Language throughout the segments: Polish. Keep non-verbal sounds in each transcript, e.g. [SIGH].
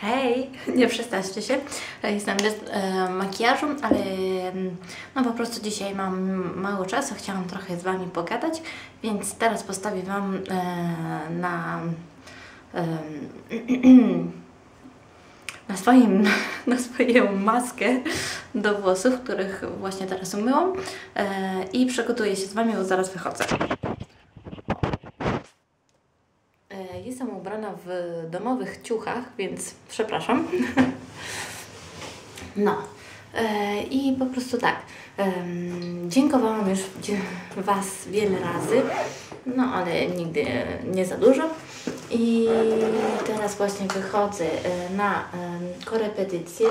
Hej, [LAUGHS] nie przestańcie się. Jestem bez e, makijażu, ale mm, no po prostu dzisiaj mam mało czasu, chciałam trochę z Wami pogadać, więc teraz postawię Wam e, na e, [CLEARS THROAT] na, swoim, [LAUGHS] na swoją maskę do włosów, których właśnie teraz umyłam e, i przygotuję się z Wami, bo zaraz wychodzę. E, Jestem ubrana w domowych ciuchach, więc przepraszam. [LAUGHS] No. E, I po prostu tak. Dziękowałam już Was wiele razy, no ale nigdy nie za dużo. I teraz właśnie wychodzę e, na korepetycję.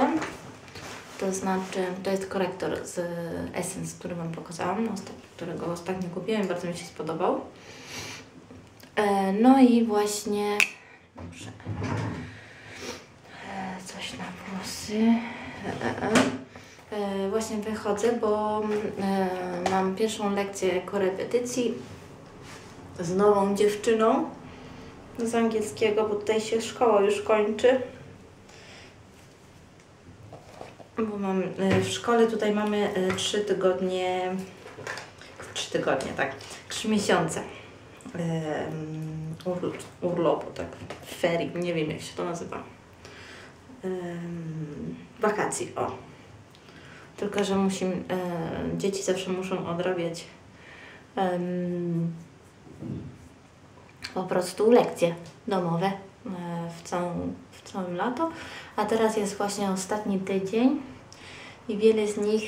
To znaczy, to jest korektor z Essence, który Wam pokazałam, którego ostatnio kupiłam, bardzo mi się spodobał. E, No i właśnie muszę e, coś na włosy. E, e, Właśnie wychodzę, bo e, mam pierwszą lekcję korepetycji z nową dziewczyną z angielskiego, bo tutaj się szkoła już kończy. Bo mam w szkole tutaj mamy trzy tygodnie, trzy tygodnie, tak, trzy miesiące urlopu, tak, ferii, nie wiem jak się to nazywa. Wakacji, o. Tylko, że musimy, dzieci zawsze muszą odrabiać po prostu lekcje domowe e, w, w całym lato. A teraz jest właśnie ostatni tydzień i wiele z nich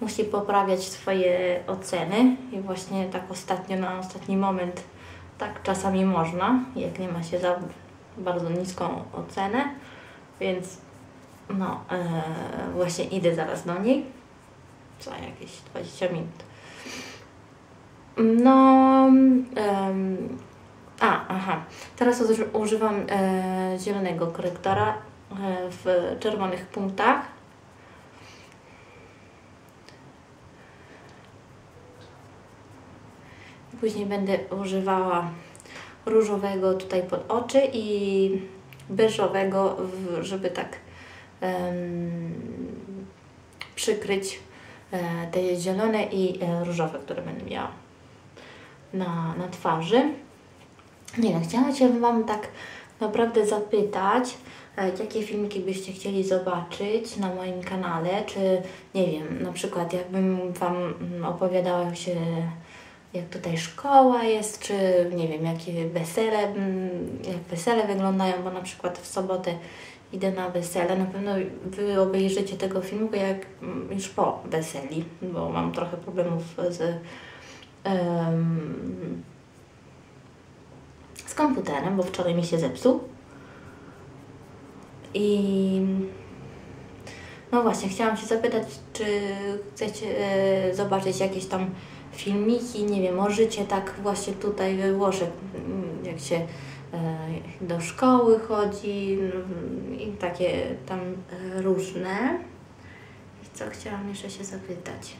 musi poprawiać swoje oceny i właśnie tak ostatnio, na ostatni moment tak czasami można, jak nie ma się za bardzo niską ocenę, więc no e, właśnie idę zaraz do niej za jakieś 20 minut. No, a, aha, teraz uży- używam e, zielonego korektora e, w czerwonych punktach. Później będę używała różowego tutaj pod oczy i beżowego, żeby tak em, przykryć e, te zielone i e, różowe, które będę miała na, na twarzy. Nie no, chciałam się Wam tak naprawdę zapytać, e, jakie filmiki byście chcieli zobaczyć na moim kanale, czy nie wiem, na przykład jakbym Wam opowiadała się, jak tutaj szkoła jest, czy nie wiem, jakie wesele, mm, jak wesele wyglądają, bo na przykład w sobotę idę na wesele, na pewno Wy obejrzycie tego filmu jak mm, już po weseli, bo mam trochę problemów z em, z komputerem, bo wczoraj mi się zepsuł. I no właśnie, chciałam się zapytać, czy chcecie e, zobaczyć jakieś tam filmiki, nie wiem, o życie tak właśnie tutaj we Włoszech, mm, jak się e, do szkoły chodzi mm, i takie tam e, różne. Co chciałam jeszcze się zapytać?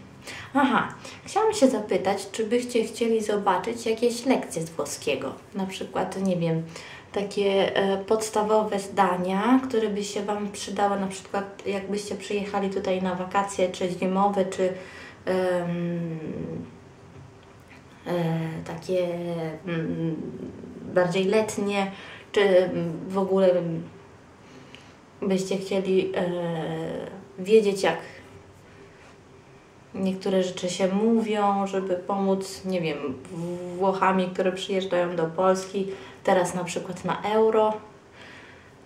Aha, chciałam się zapytać, czy byście chcieli zobaczyć jakieś lekcje z włoskiego? Na przykład, nie wiem, takie e, podstawowe zdania, które by się Wam przydały, na przykład jakbyście przyjechali tutaj na wakacje, czy zimowe, czy e, takie mm, bardziej letnie, czy mm, w ogóle byście chcieli e, wiedzieć, jak niektóre rzeczy się mówią, żeby pomóc, nie wiem, Włochami, które przyjeżdżają do Polski, teraz na przykład na euro.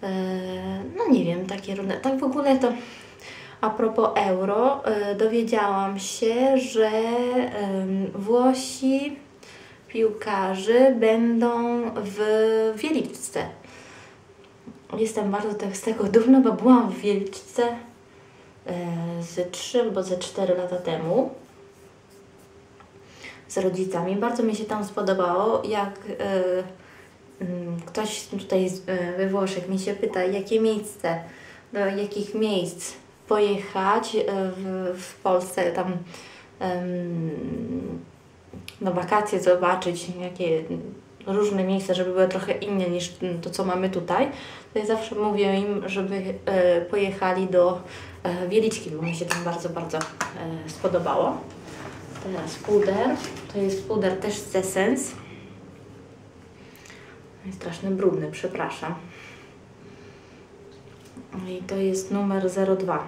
E, No nie wiem, takie różne. Tak w ogóle to a propos euro, e, dowiedziałam się, że Włosi piłkarze będą w Wieliczce. Jestem bardzo tak z tego dumna, bo byłam w Wieliczce e, ze 3 albo ze 4 lata temu z rodzicami. Bardzo mi się tam spodobało, jak ktoś tutaj e, we Włoszech mi się pyta, jakie miejsce, do jakich miejsc pojechać e, w, w Polsce, tam na wakacje zobaczyć, jakie różne miejsca, żeby były trochę inne niż to, co mamy tutaj, to ja zawsze mówię im, żeby e, pojechali do Wieliczki, bo mi się tam bardzo, bardzo spodobało. Teraz puder. To jest puder też z Essence. Jest strasznie brudny, przepraszam. I to jest numer 02.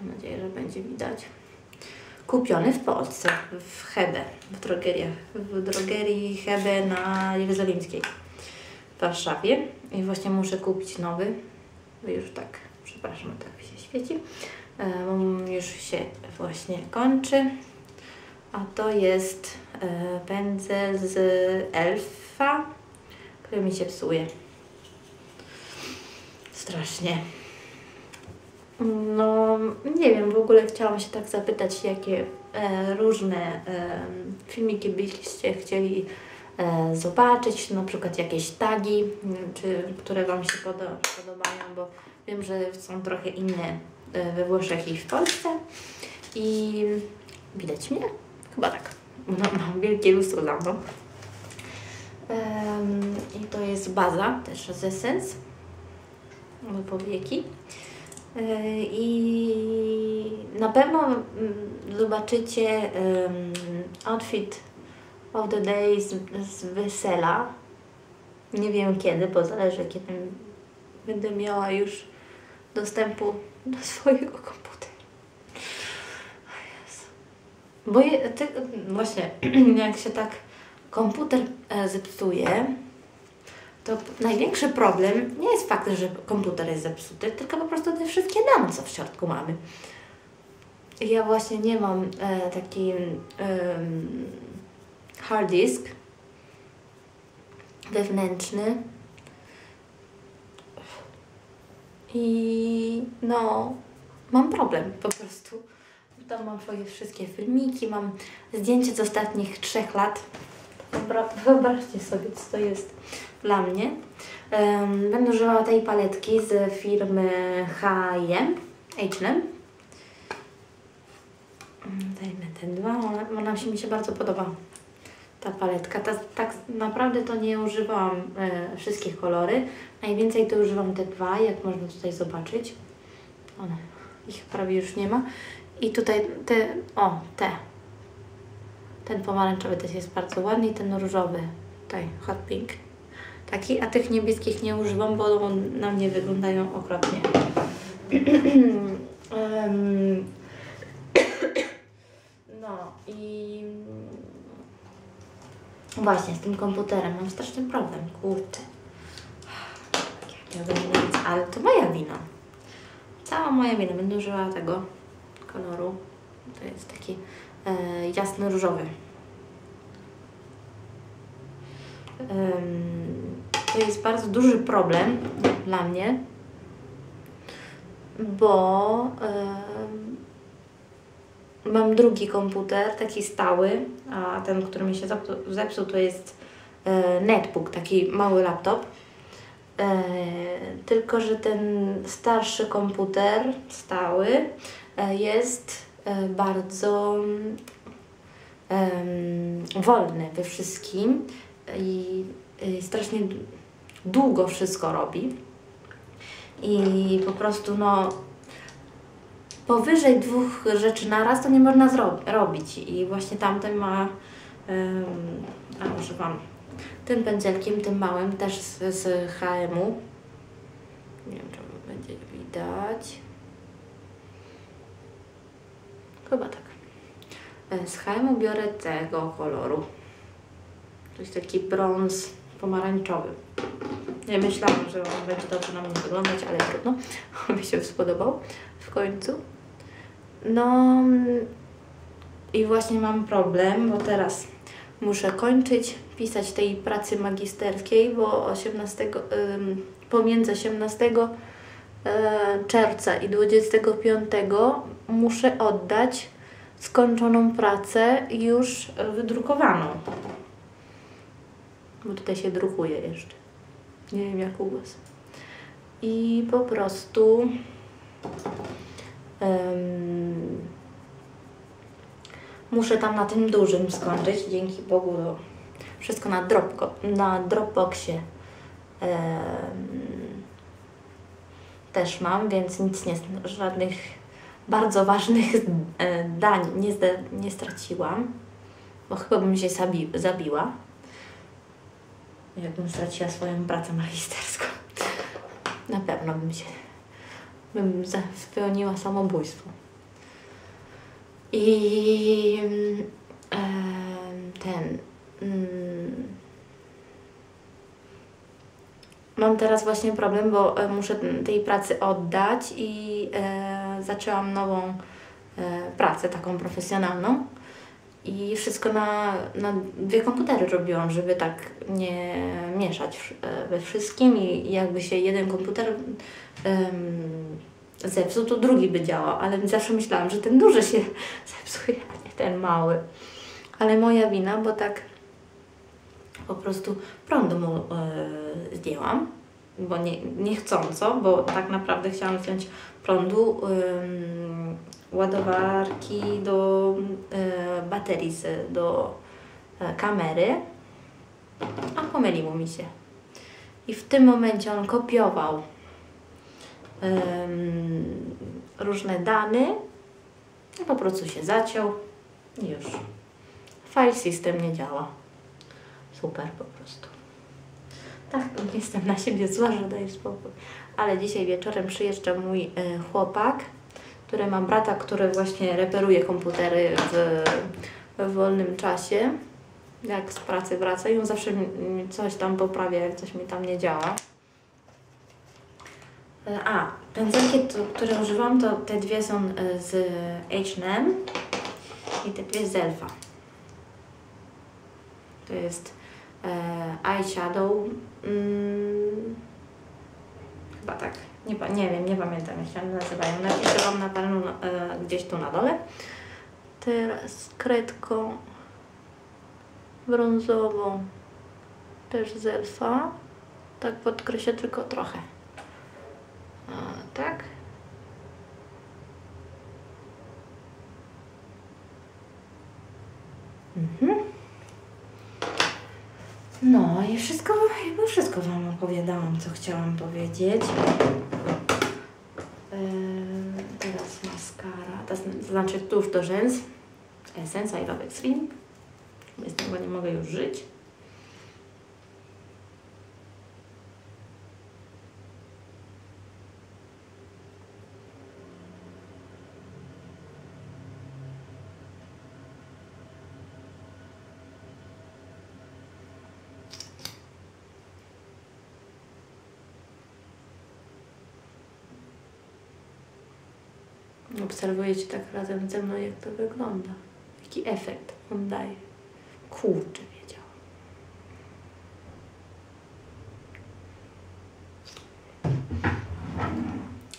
Mam nadzieję, że będzie widać. Kupiony w Polsce, w Hebe, w drogeriach, w drogerii Hebe na Jerozolimskiej w Warszawie. I właśnie muszę kupić nowy, już tak, przepraszam, tak się świeci. Um, już się właśnie kończy. A to jest e, pędzel z Elfa, który mi się psuje. Strasznie. No, nie wiem, w ogóle chciałam się tak zapytać, jakie e, różne e, filmiki byście chcieli e, zobaczyć, na przykład jakieś tagi, czy, które Wam się podo podobają, bo wiem, że są trochę inne e, we Włoszech i w Polsce. I widać mnie? Chyba tak. No, mam wielkie lustro za mną. Jest baza, też z Essence, do powieki. I na pewno mm, zobaczycie outfit of the day z, z wesela. Nie wiem kiedy, bo zależy kiedy będę miała już dostępu do [LAUGHS] swojego komputera. Bo je, ty, właśnie, [CLEARS THROAT] jak się tak komputer e, zepsuje, to największy problem nie jest fakt, że komputer jest zepsuty, tylko po prostu te wszystkie dane, co w środku mamy. Ja właśnie nie mam e, taki e, hard disk wewnętrzny i no mam problem po prostu. Tam mam swoje wszystkie filmiki, mam zdjęcie z ostatnich trzech lat. [LAUGHS] Wyobraźcie sobie, co to jest dla mnie. Będę używała tej paletki z firmy H&M, H&M. Dajmy te dwa, ona, się, mi się bardzo podoba ta paletka. Ta, tak naprawdę to nie używałam e, wszystkich kolory. Najwięcej to używam te dwa, jak można tutaj zobaczyć. One, ich prawie już nie ma. I tutaj te, o, te. Ten pomarańczowy też jest bardzo ładny i ten różowy, tutaj hot pink. Taki, a tych niebieskich nie używam, bo na mnie wyglądają okropnie. [CLEARS THROAT] [COUGHS] no i właśnie z tym komputerem mam straszny problem, kurczę. Ale to moja wina. Cała moja wina. Będę używała tego koloru. To jest taki e, jasny różowy. to jest bardzo duży problem dla mnie, bo mam drugi komputer, taki stały, a ten, który mi się zepsuł, to jest e, netbook, taki mały laptop. E, tylko, że ten starszy komputer stały e, jest bardzo wolny we wszystkim i strasznie długo wszystko robi. I po prostu no powyżej dwóch rzeczy na raz to nie można robić. I właśnie tamten ma, um, a używam tym pędzelkiem, tym małym, też z, z HM-u. Nie wiem, czy będzie widać. Chyba tak. E, z HM-u biorę tego koloru. To jest taki brąz pomarańczowy. Nie myślałam, że on będzie dobrze na mnie wyglądać, ale trudno. [LAUGHS] On mi się spodobał w końcu. No i właśnie mam problem, bo teraz muszę kończyć pisać tej pracy magisterskiej, bo 18, pomiędzy 18 e, czerwca i 25 muszę oddać skończoną pracę już wydrukowaną bo tutaj się drukuje jeszcze. Nie wiem jak u Was. I po prostu um, muszę tam na tym dużym skończyć. Dzięki Bogu Wszystko na, Dropgo, na Dropboxie e, też mam, więc nic nie, żadnych bardzo ważnych e, dań nie, nie straciłam, bo chyba bym się zabi zabiła, jakbym straciła swoją pracę magisterską. [LAUGHS] Na pewno bym się bym spełniła samobójstwo. I e, ten. Mm, mam teraz właśnie problem, bo e, muszę tej pracy oddać i e, zaczęłam nową e, pracę, taką profesjonalną. I wszystko na, na dwie komputery robiłam, żeby tak nie mieszać e, we wszystkim i jakby się jeden komputer um, zepsuł, to drugi by działał, ale zawsze myślałam, że ten duży się [LAUGHS] zepsuje, a nie ten mały. Ale moja wina, bo tak po prostu prądu mu yy, zdjęłam, bo nie, niechcąco, bo tak naprawdę chciałam zdjąć prądu ładowarki do yy, baterii, do kamery, a pomyliło mi się. I w tym momencie on kopiował różne dane, i po prostu się zaciął i już. File system nie działa. Super po prostu. Tak, jestem na siebie zła, że daję spokój. Ale dzisiaj wieczorem przyjeżdża mój y, chłopak, który ma brata, który właśnie reperuje komputery w, w wolnym czasie. Jak z pracy wraca i on zawsze mi coś tam poprawia, jak coś mi tam nie działa. E, a, pędzelki, które używam, to te dwie są e, z H&M i te dwie z Elfa. To jest e, eyeshadow. Mm, chyba tak. Nie, nie wiem, nie pamiętam jak się nazywają. Napiszę Wam na pewno e, gdzieś tu na dole. Teraz kredką brązową też z Elfa. Tak podkreślę tylko trochę tak? Mhm. No i wszystko, jakby wszystko Wam opowiadałam, co chciałam powiedzieć. Yy, teraz maskara, to znaczy tuż do rzęs. Essence I Love Extreme. Bez tego nie mogę już żyć. Obserwujecie tak razem ze mną, jak to wygląda. Jaki efekt on daje. Kurczę, wiedziałam.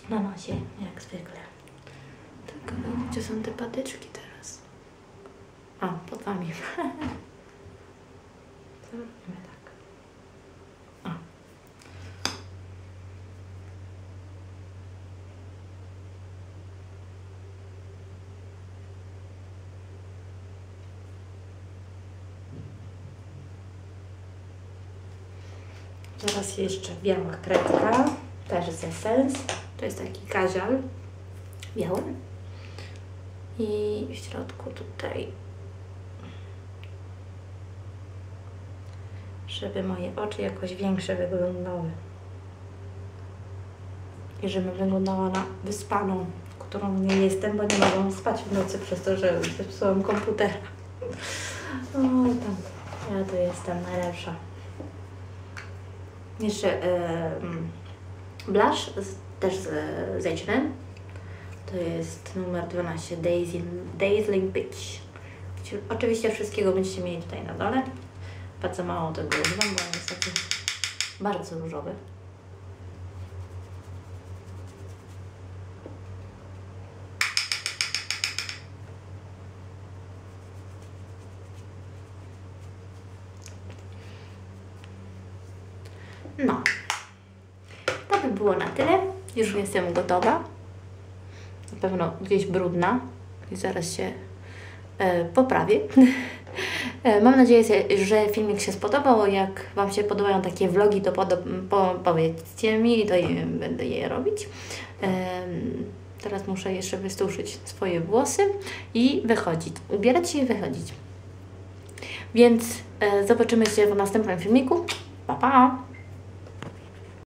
Na nosie, jak zwykle. Tylko gdzie są te patyczki teraz? A, pod wami. [LAUGHS] Co robimy tak? Teraz jeszcze biała kredka, też z Essence. To jest taki kazial biały. I w środku tutaj, żeby moje oczy jakoś większe wyglądały. I żebym wyglądała na wyspaną, którą nie jestem, bo nie mogłam spać w nocy przez to, że zepsułam komputera. [LAUGHS] Oj tam, ja tu jestem najlepsza. Jeszcze e, blush z, też z, z H&M. To jest numer 12 Daisy, Dazzling Peach. Oczywiście wszystkiego będziecie mieli tutaj na dole. Bardzo mało tego używam, bo on jest taki bardzo różowy. No. To by było na tyle. Już jestem gotowa. Na pewno gdzieś brudna i zaraz się e, poprawię. [LAUGHS] E, Mam nadzieję, że filmik się spodobał. Jak Wam się podobają takie vlogi, to po, powiedzcie mi, to je, będę je robić. Em, Teraz muszę jeszcze wysuszyć swoje włosy i wychodzić. Ubierać się i wychodzić. Więc e, zobaczymy się w następnym filmiku. Pa, pa!